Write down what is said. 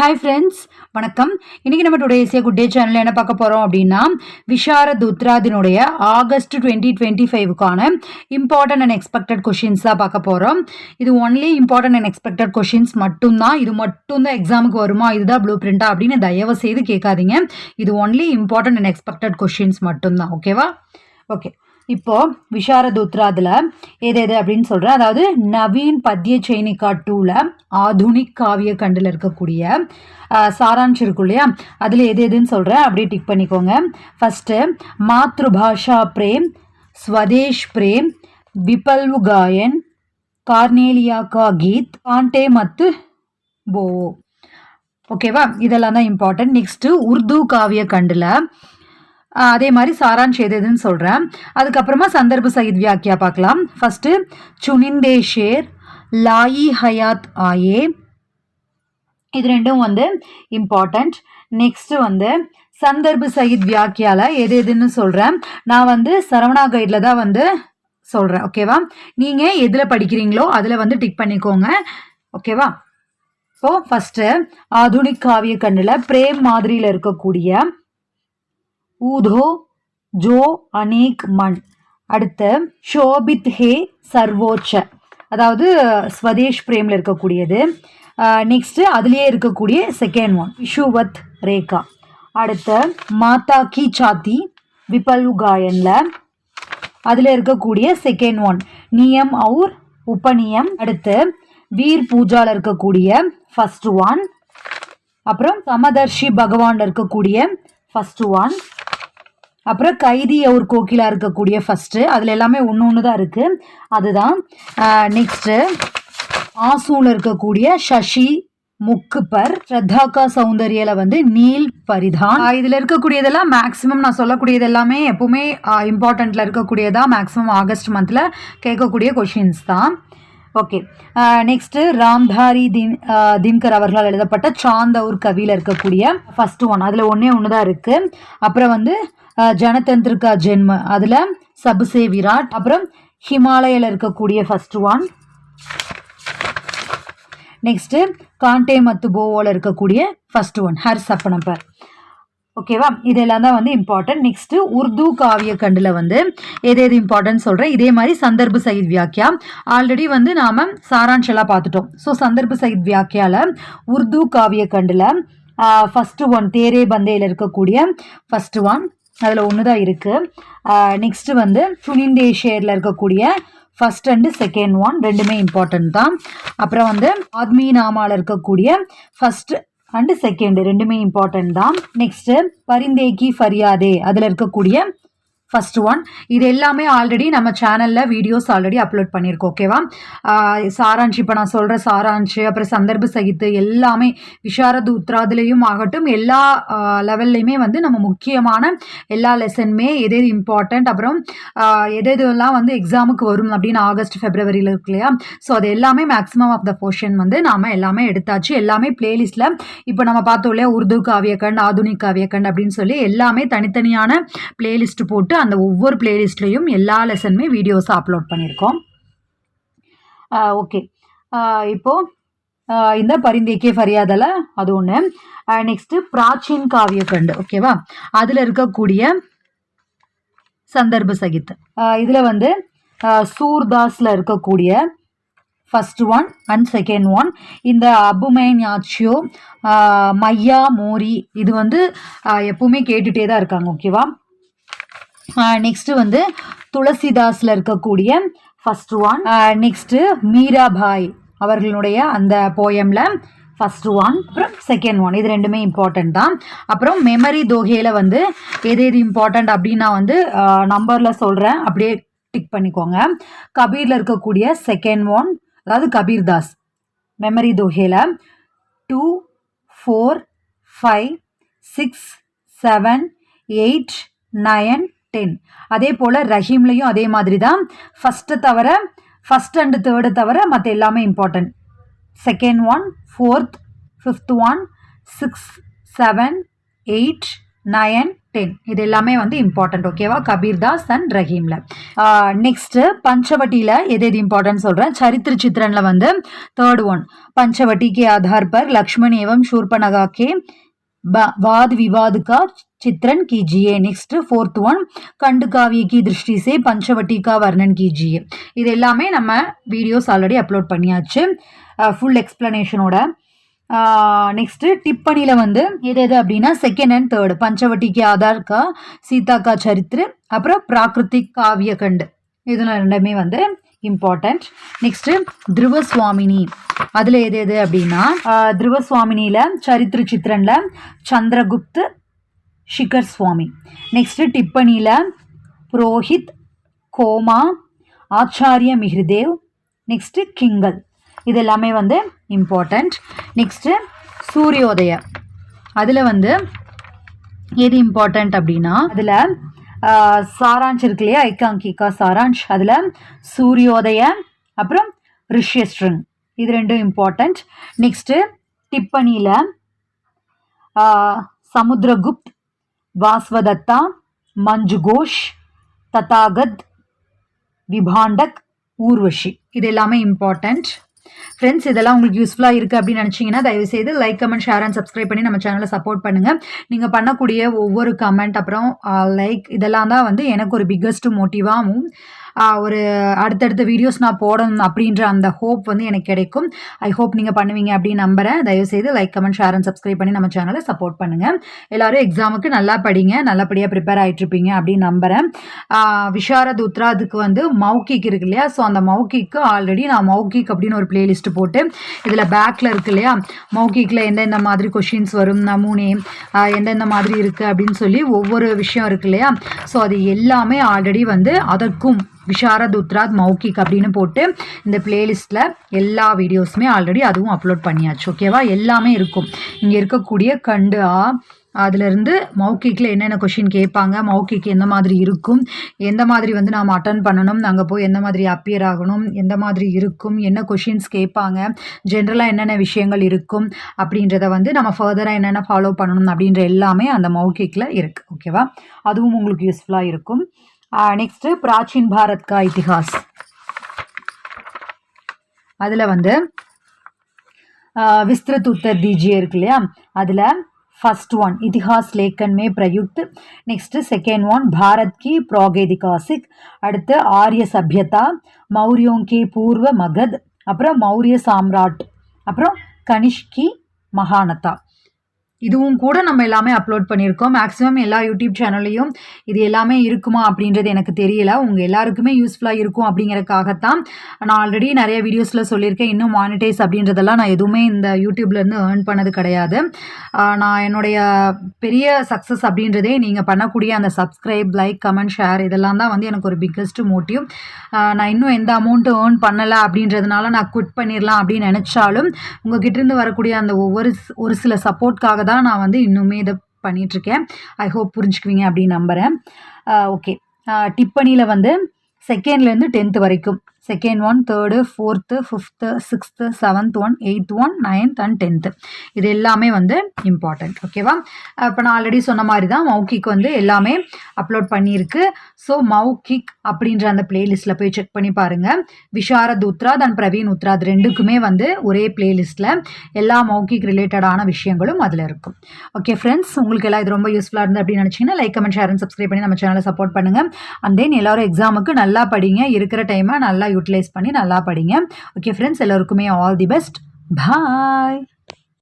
Hi friends வணக்கம். இன்றைக்கி நம்ம டுடே ஏசியா குட் டே சேனலில் என்ன பார்க்க போகிறோம் அப்படின்னா விஷாரத் உத்ராதினுடைய ஆகஸ்ட் டுவெண்ட்டி டுவெண்ட்டி ஃபைவுக்கான இம்பார்ட்டன்ட் அண்ட் எக்ஸ்பெக்டட் கொஷின்ஸ் தான் பார்க்க போகிறோம் இது only important and expected questions மட்டும்தான். இது மட்டும்தான் எக்ஸாமுக்கு வருமா? இதுதான் ப்ளூ பிரிண்டா அப்படின்னு தயவு செய்து கேட்காதீங்க. இது only important and expected questions மட்டும்தான். ஓகேவா ஓகே இப்போ விஷாரதூத்ராதில் எது எது அப்படின்னு சொல்கிறேன் அதாவது நவீன் பத்ய சைனிகா டூவில் ஆதுனிக் காவிய கண்டில் இருக்கக்கூடிய சாராம்சம் இருக்கும் இல்லையா? அதில் எது எதுன்னு சொல்கிறேன் அப்படியே டிக் பண்ணிக்கோங்க. ஃபஸ்ட்டு மாத்ருபாஷா பிரேம் ஸ்வதேஷ் பிரேம் விபல்வு காயன் கார்னேலியா கா கீத் காண்டே மத்து போவோ ஓகேவா? இதெல்லாம் தான் இம்பார்ட்டன்ட் நெக்ஸ்ட்டு உருது காவிய கண்டில் அதே மாதிரி சாரான் எது எதுன்னு சொல்கிறேன் அதுக்கப்புறமா சந்தர்ப்ப சகித் வியாக்கியா பார்க்கலாம். ஃபஸ்ட்டு சுனிந்தே ஷேர் லாயி ஹயாத் ஆயே. இது ரெண்டும் வந்து இம்பார்ட்டண்ட் நெக்ஸ்ட்டு வந்து சந்தர்ப்ப சகித் வியாக்கியால எது எதுன்னு சொல்கிறேன் நான் வந்து சரவணா கைடில் தான் வந்து சொல்கிறேன் ஓகேவா நீங்கள் எதில் படிக்கிறீங்களோ அதில் வந்து டிக் பண்ணிக்கோங்க. ஓகேவா ஸோ ஃபஸ்ட்டு ஆதுனிக் காவிய கண்ணில் பிரேம் மாதிரியில் இருக்கக்கூடிய ஊதோ ஜோ அனேக் மண். அடுத்து ஷோபித் ஹே சர்வோச்ச. அதாவது ஸ்வதேஷ் பிரேமில் இருக்கக்கூடியது. நெக்ஸ்ட்டு அதுலேயே இருக்கக்கூடிய செகண்ட் ஒன் விஷுவத் ரேகா. அடுத்து மாதா கி சாத்தி விபல்வு காயனில் அதில் இருக்கக்கூடிய செகண்ட் ஒன் நியம் அவுர் உபநியம். அடுத்து வீர் பூஜாவில் இருக்கக்கூடிய ஃபஸ்ட்டு ஒன் அப்புறம் சமதர்ஷி பகவான் இருக்கக்கூடிய ஃபஸ்ட்டு ஒன் அப்புறம் கைதி ஒரு கோகிலா இருக்கக்கூடிய ஃபஸ்ட்டு அதில் எல்லாமே ஒன்று ஒன்று தான் இருக்குது அதுதான் நெக்ஸ்ட்டு ஆசூவில் இருக்கக்கூடிய சஷி முக்குப்பர் ஸ்ரத்தாக்கா சௌந்தர்யில வந்து நீல் பரிதான். இதில் இதுல இருக்கக்கூடியதெல்லாம் மேக்ஸிமம் நான் சொல்லக்கூடியது எல்லாமே எப்பவுமே இம்பார்ட்டண்ட்டில் இருக்கக்கூடியதா மேக்ஸிமம் ஆகஸ்ட் மந்த்ல கேட்கக்கூடிய கொஷின்ஸ் தான். ஓகே நெக்ஸ்ட்டு ராம்தாரி தின் தின்கர் அவர்களால் எழுதப்பட்ட சாந்தவுர் கவியில் இருக்கக்கூடிய ஃபர்ஸ்ட் ஒன் அதில் ஒன்றே ஒன்று தான் இருக்குது அப்புறம் வந்து ஆஹ் ஜனதந்திரிகா ஜென்ம? அதில் சபுசே விராட் அப்புறம் ஹிமாலயில் இருக்கக்கூடிய ஃபர்ஸ்ட் ஒன் நெக்ஸ்ட்டு காண்டே மத்து போவோவில் இருக்கக்கூடிய ஃபர்ஸ்ட் ஒன் ஹர் சப்பனப்பர் ஓகேவா இதெல்லாம் தான் வந்து இம்பார்ட்டன்ட் நெக்ஸ்ட்டு உருது காவிய கண்டில் வந்து எது எது இம்பார்ட்டன்ட் சொல்கிறேன் இதே மாதிரி சந்தர்ப்ப சகித் வியாக்கியா. ஆல்ரெடி வந்து நாம் சாராம்செல்லாம் பார்த்துட்டோம். ஸோ சந்தர்ப்ப சகித் வியாக்கியாவில் உருது காவிய கண்டில் ஃபஸ்ட்டு ஒன் தேரே பந்தேயில் இருக்கக்கூடிய ஃபஸ்ட்டு ஒன் அதில் ஒன்று தான் இருக்குது நெக்ஸ்ட்டு வந்து சுனிந்தே ஷேரில் இருக்கக்கூடிய ஃபஸ்ட் அண்டு செகண்ட் ஒன் ரெண்டுமே இம்பார்ட்டன்ட் தான். அப்புறம் வந்து ஆத்மி நாமாவில் இருக்கக்கூடிய ஃபஸ்ட்டு அண்டு செகண்ட் ரெண்டுமே இம்பார்ட்டன்ட் தான். நெக்ஸ்ட்டு பரிந்தேக்கி ஃபரியாதே அதில் இருக்கக்கூடிய ஃபர்ஸ்ட் ஒன் இது எல்லாமே ஆல்ரெடி நம்ம சேனலில் வீடியோஸ் ஆல்ரெடி அப்லோட் பண்ணியிருக்கோம் ஓகேவா ஆஹ் இப்போ நான் சொல்கிற சாராம்ஷ் அப்புறம் சந்தர்ப்ப சகித்து எல்லாமே விஷாரத் உத்ராதுலேயும் ஆகட்டும் எல்லா லெவல்லையுமே வந்து நம்ம முக்கியமான எல்லா லெசனுமே எது எது இம்பார்ட்டண்ட் அப்புறம் எது எதுலாம் வந்து எக்ஸாமுக்கு வரும் அப்படின்னு ஆகஸ்ட் ஃபெப்ரவரியில் இருக்கு இல்லையா? ஸோ அது எல்லாமே மேக்ஸிமம் ஆஃப் த போர்ஷன் வந்து நாம் எல்லாமே எடுத்தாச்சு. எல்லாமே பிளேலிஸ்ட்டில் இப்போ நம்ம பார்த்தோம் இல்லையா? உருது காவியக்கண்ட் ஆதுனிக் காவியக்கண்ட் அப்படின்னு சொல்லி எல்லாமே தனித்தனியான பிளேலிஸ்ட் போட்டு அந்த ஒவ்வொரு பிளேலிஸ்ட்லேயும் எல்லா லெசனுமே வீடியோஸ் அப்லோட் பண்ணியிருக்கோம். ஓகே இப்போது இந்த பரிந்தேக்கே ஃபரியாதல அது ஒன்று நெக்ஸ்ட்டு பிராச்சீன் காவியக்கண்டு ஓகேவா அதில் இருக்கக்கூடிய சந்தர்ப்ப சகித் இதில் வந்து சூர்தாஸில் இருக்கக்கூடிய first one and second one இந்த அபுமேன் யாச்சியோ மையா மோரி இது வந்து எப்பவுமே கேட்டுகிட்டே தான் இருக்காங்க ஓகேவா நெக்ஸ்ட்டு வந்து துளசிதாஸில் இருக்கக்கூடிய ஃபர்ஸ்ட் ஒன் நெக்ஸ்ட்டு மீராபாய் அவர்களுடைய அந்த போயமில் ஃபர்ஸ்ட் ஒன் அப்புறம் செகண்ட் ஒன் இது ரெண்டுமே இம்பார்ட்டன்ட் தான். அப்புறம் மெமரி தோகையில் வந்து எது எது இம்பார்ட்டன்ட் அப்படின்னு நான் வந்து நம்பரில் சொல்கிறேன் அப்படியே டிக் பண்ணிக்கோங்க. கபீரில் இருக்கக்கூடிய செகண்ட் ஒன் அதாவது கபீர் தாஸ் மெமரி தோகையில் two four five six seven eight nine ten அதே போல் ரஹீம்லையும் அதே மாதிரி தான் ஃபஸ்ட்டு தவிர ஃபஸ்ட் அண்டு தேர்டு தவிர மற்ற எல்லாமே important second one fourth fifth one six seven eight nine ten இது எல்லாமே வந்து இம்பார்ட்டன்ட் ஓகேவா கபீர் தாஸ் அண்ட் ரஹீமில். நெக்ஸ்ட்டு பஞ்சவட்டியில் எது எது இம்பார்ட்டன்ட் சொல்கிறேன் சரித்திர சித்திரனில் வந்து தேர்ட் ஒன் பஞ்சவட்டி கே ஆதார் பர் லக்ஷ்மண் ஏவம் ஷூர்பனகா கே வாத் விவாதுக்கா चित्रण कीजिए नेक्स्ट फोर्थ ஒன் கண்டு காவிய கி திருஷ்டி சே பஞ்சவட்டி கா வர்ணன் கீஜியே இது எல்லாமே நம்ம வீடியோஸ் ஆல்ரெடி அப்லோட் பண்ணியாச்சு ஃபுல் எக்ஸ்ப்ளனேஷனோட நெக்ஸ்ட்டு டிப்பணியில் வந்து எது எது அப்படின்னா செகண்ட் அண்ட் தேர்டு பஞ்சவட்டிக்கு ஆதார் கா சீதா கா சரித்திர அப்புறம் பிராகிருத்திக் காவிய கண்டு இதில் ரெண்டுமே வந்து இம்பார்ட்டண்ட் நெக்ஸ்ட்டு திருவ சுவாமினி அதில் எது எது அப்படின்னா ஆஹ், திருவ சுவாமினியில் சரித்திர சித்திரனில் சந்திரகுப்த் ஷிகர் சுவாமி நெக்ஸ்ட்டு டிப்பணியில் புரோஹித் கோமா ஆச்சாரிய மிஹ்ருதேவ் நெக்ஸ்ட்டு கிங்கல் இது எல்லாமே வந்து இம்பார்ட்டண்ட் நெக்ஸ்ட்டு சூரியோதய அதில் வந்து எது இம்பார்ட்டண்ட் அப்படின்னா அதில் சாராஞ்ச் இருக்கு இல்லையா ஐக்காங்கிகா சாராஞ்ச் அதில் சூரியோதய அப்புறம் ரிஷ்யஸ்ட்ரங் இது ரெண்டும் இம்பார்ட்டண்ட் நெக்ஸ்ட்டு டிப்பணியில் சமுத்திரகுப்த் வாஸ்வதத்தா மஞ்சு கோஷ் ததாகத் விபாண்டக் ஊர்வஷி. இது எல்லாமே இம்பார்ட்டண்ட் ஃப்ரெண்ட்ஸ் இதெல்லாம் உங்களுக்கு யூஸ்ஃபுல்லாக இருக்குது அப்படின்னு நினச்சிங்கன்னா தயவுசெய்து like comment share and subscribe பண்ணி நம்ம சேனலை சப்போர்ட் பண்ணுங்கள் நீங்கள் பண்ணக்கூடிய ஒவ்வொரு கமெண்ட் அப்புறம் லைக் இதெல்லாம் தான் வந்து எனக்கு ஒரு பிக்கஸ்ட் மோட்டிவாகவும் ஒரு அடுத்தடுத்த வீடியோஸ் நான் போடணும் அப்படின்ற அந்த ஹோப் வந்து எனக்கு கிடைக்கும். ஐ ஹோப் நீங்கள் பண்ணுவீங்க அப்படின்னு நம்புகிறேன் தயவுசெய்து like comment share and subscribe பண்ணி நம்ம சேனலை சப்போர்ட் பண்ணுங்கள் எல்லாரும் எக்ஸாமுக்கு நல்லா படிங்க நல்லபடியாக ப்ரிப்பேர் ஆகிட்ருப்பீங்க அப்படின்னு நம்புகிறேன் விஷாரத் உத்ராதுக்கு வந்து மௌக்கிக் இருக்கு இல்லையா? ஸோ அந்த மௌக்கிக்கு ஆல்ரெடி நான் மௌக்கிக் அப்படின்னு ஒரு பிளேலிஸ்ட் போட்டு இதில் பேக்கில் இருக்கு இல்லையா? மௌக்கிக்கில் எந்தெந்த மாதிரி கொஷின்ஸ் வரும் நமூனே எந்தெந்த மாதிரி இருக்குது அப்படின்னு சொல்லி ஒவ்வொரு விஷயம் இருக்கு இல்லையா? ஸோ அது எல்லாமே ஆல்ரெடி வந்து அதற்கும் விஷாரத் உத்ராத் மௌக்கிக் அப்படின்னு போட்டு இந்த பிளேலிஸ்ட்டில் எல்லா வீடியோஸுமே ஆல்ரெடி அதுவும் அப்லோட் பண்ணியாச்சு. ஓகேவா எல்லாமே இருக்கும். இங்கே இருக்கக்கூடிய கண்டு ஆ அதுலேருந்து மௌக்கிக்கில் என்னென்ன கொஷின் கேட்பாங்க மௌக்கிக்கு எந்த மாதிரி இருக்கும் எந்த மாதிரி வந்து நாம் அட்டன் பண்ணணும் அங்கே போய் எந்த மாதிரி அப்பியர் ஆகணும் எந்த மாதிரி இருக்கும் என்ன கொஷின்ஸ் கேட்பாங்க ஜென்ரலாக என்னென்ன விஷயங்கள் இருக்கும் அப்படின்றத வந்து நம்ம ஃபர்தராக என்னென்ன ஃபாலோ பண்ணணும் அப்படின்ற எல்லாமே அந்த மௌக்கிக்கில் இருக்குது ஓகேவா அதுவும் உங்களுக்கு யூஸ்ஃபுல்லாக இருக்கும். நெக்ஸ்ட் பிராச்சீன் பாரத் கா இத்திஹாஸ். அதில் வந்து விஸ்திருத் உத்தர் தீஜியே இருக்கு இல்லையா? அதில் ஃபஸ்ட் ஒன் இதிஹாஸ் லேக்கன்மே பிரயுக்த். நெக்ஸ்ட்டு செகண்ட் ஒன் பாரத் கி ப்ராகேதிகாசிக் அடுத்து ஆரிய சபியதா மௌரியோங்கி பூர்வ மகத். அப்புறம் மௌரிய சாம்ராட். அப்புறம் கனிஷ்கி மகானதா. இதுவும் கூட நம்ம எல்லாமே அப்லோட் பண்ணியிருக்கோம். மேக்ஸிமம் எல்லா யூடியூப் சேனல்லையும் இது எல்லாமே இருக்குமா அப்படின்றது எனக்கு தெரியல. உங்கள் எல்லாருக்குமே யூஸ்ஃபுல்லாக இருக்கும் அப்படிங்கிறக்காகத்தான் நான் ஆல்ரெடி நிறைய வீடியோஸில் சொல்லியிருக்கேன். இன்னும் மானிட்டைஸ் அப்படின்றதெல்லாம் நான் எதுவுமே இந்த யூடியூப்லேருந்து ஏர்ன் பண்ணது கிடையாது. நான் என்னுடைய பெரிய சக்ஸஸ் அப்படின்றதே நீங்கள் பண்ணக்கூடிய அந்த சப்ஸ்கிரைப் லைக் கமெண்ட் ஷேர் இதெல்லாம் தான் வந்து எனக்கு ஒரு பிக்கஸ்ட் மோட்டிவ் நான் இன்னும் எந்த அமௌண்ட்டும் ஏர்ன் பண்ணலை அப்படின்றதுனால நான் குவிட் பண்ணிடலாம் அப்படின்னு நினச்சாலும் உங்ககிட்டருந்து வரக்கூடிய அந்த ஒவ்வொரு ஒரு சில சப்போர்ட்காக தான் நான் வந்து இன்னுமே இதை பண்ணிகிட்ருக்கேன் ஐ ஹோப் புரிஞ்சுக்குவீங்க அப்படின்னு நம்புகிறேன் ஓகே டிப்பனியில் வந்து செகண்ட்லேருந்து டென்த்து வரைக்கும். Second one third fourth fifth sixth seventh one eighth one ninth and tenth இது எல்லாமே வந்து இம்பார்ட்டண்ட் ஓகேவா இப்போ நான் ஆல்ரெடி சொன்ன மாதிரி தான் மௌக்கிக் வந்து எல்லாமே அப்லோட் பண்ணியிருக்கு. ஸோ மௌக்கிக் அப்படின்ற அந்த பிளேலிஸ்ட்டில் போய் செக் பண்ணி பாருங்கள் விஷாரத் உத்ராத் அண்ட் பிரவீன் உத்ராத் ரெண்டுக்குமே வந்து ஒரே பிளேலிஸ்ட்டில் எல்லா மௌக்கிக் ரிலேட்டடான விஷயங்களும் அதில் இருக்கும். ஓகே ஃப்ரெண்ட்ஸ் உங்களுக்கு எல்லாம் இது ரொம்ப யூஸ்ஃபுல்லாக இருந்து அப்படின்னு நினச்சிங்கன்னா like comment share and subscribe பண்ணி நம்ம சேனலை சப்போர்ட் பண்ணுங்கள் அண்ட் தென் எல்லாரும் எக்ஸாமுக்கு நல்லா படிங்க. இருக்கிற டைமை நல்லா யூட்டிலைஸ் பண்ணி நல்லா படிங்க. ஓகே ஃப்ரெண்ட்ஸ் எல்லாருக்குமே ஆல் தி பெஸ்ட் பாய்